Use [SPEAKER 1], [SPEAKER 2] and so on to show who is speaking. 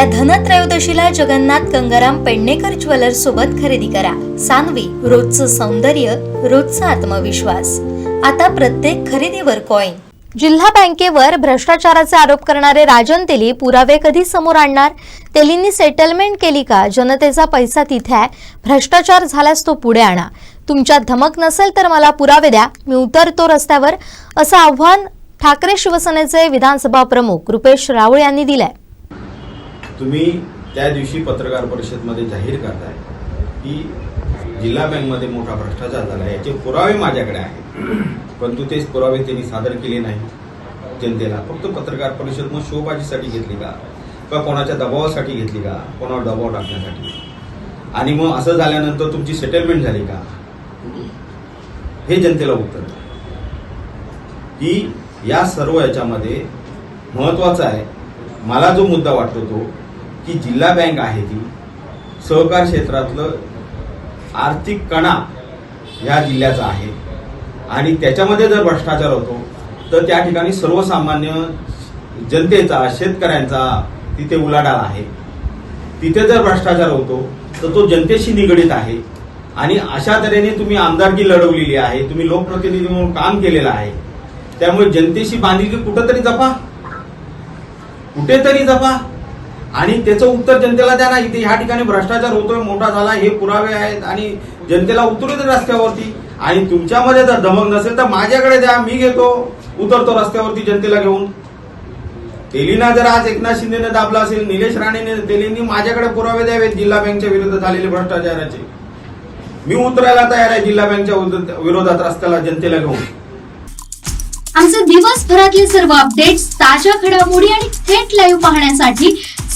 [SPEAKER 1] या धनत्रयोदशीला जगन्नाथ गंगाराम पेडणेकर ज्वेलर्स सोबत खरेदी करा. सानवी रोजचं सौंदर्य रोजचा आत्मविश्वास. आता प्रत्येक खरेदीवर कॉईन जिल्हा बँकेवर भ्रष्टाचाराचे आरोप करणारे राजन तेली पुरावे कधी समोर आणणार? तेलींनी सेटलमेंट केली का? जनतेचा पैसा तिथे आहे. भ्रष्टाचार झाल्यास तो पुढे आणा. तुमच्यात धमक नसेल तर मला पुरावे द्या. मी उतरतो रस्त्यावर. असं आव्हान ठाकरे शिवसेनेचे विधानसभा प्रमुख रुपेश रावळ यांनी दिलंय.
[SPEAKER 2] तुम्ही त्या दिवशी पत्रकार परिषदमध्ये जाहीर करताय. की जिल्हा बँकमध्ये मोठा भ्रष्टाचार झाला. याचे पुरावे माझ्याकडे आहेत. परंतु तेच पुरावे त्यांनी सादर केले नाही जनतेला फक्त पत्रकार परिषद मग शोबाजीसाठी घेतली का? का कोणाच्या दबावासाठी घेतली का? कोणावर दबाव टाकण्यासाठी? आणि मग असं झाल्यानंतर तुमची सेटलमेंट झाली का? हे जनतेला उत्तर की या सर्व याच्यामध्ये महत्वाचं आहे. मला जो मुद्दा वाटतो तो की जिल्हा बँक आहे ती सहकार क्षेत्रातलं आर्थिक कणा ह्या जिल्ह्याचा आहे. आणि त्याच्यामध्ये जर भ्रष्टाचार होतो तर त्या ठिकाणी सर्वसामान्य जनतेचा शेतकऱ्यांचा तिथे उलाढाल आहे. तिथे जर भ्रष्टाचार होतो तर तो जनतेशी निगडीत आहे. आणि अशा तऱ्हेने तुम्ही आमदारकी लढवलेली आहे तुम्ही लोकप्रतिनिधी म्हणून काम केलेलं आहे. त्यामुळे जनतेशी बांधिलकी कुठंतरी जपा. कुठेतरी जपा. आणि त्याचं उत्तर जनतेला द्या ना इथे ह्या ठिकाणी भ्रष्टाचार होतोय मोठा झाला हे पुरावे आहेत आणि जनतेला उतरू दे रस्त्यावरती. आणि तुमच्यामध्ये जर धमक नसेल तर माझ्याकडे द्या मी घेतो. उतरतो रस्त्यावरती जनतेला घेऊन. तेलीना जर आज एकनाथ शिंदेने दाबला असेल निलेश राणेने तेलींनी माझ्याकडे पुरावे द्यावेत जिल्हा बँकच्या विरुद्ध झालेले भ्रष्टाचाराचे. मी उतरायला तयार आहे जिल्हा बँकच्या विरोधात रस्त्याला जनतेला घेऊन.
[SPEAKER 3] आमचे दिवसभरातले सर्व अपडेट्स ताज्या घडामोडी आणि थेट लाईव्ह पाहण्यासाठी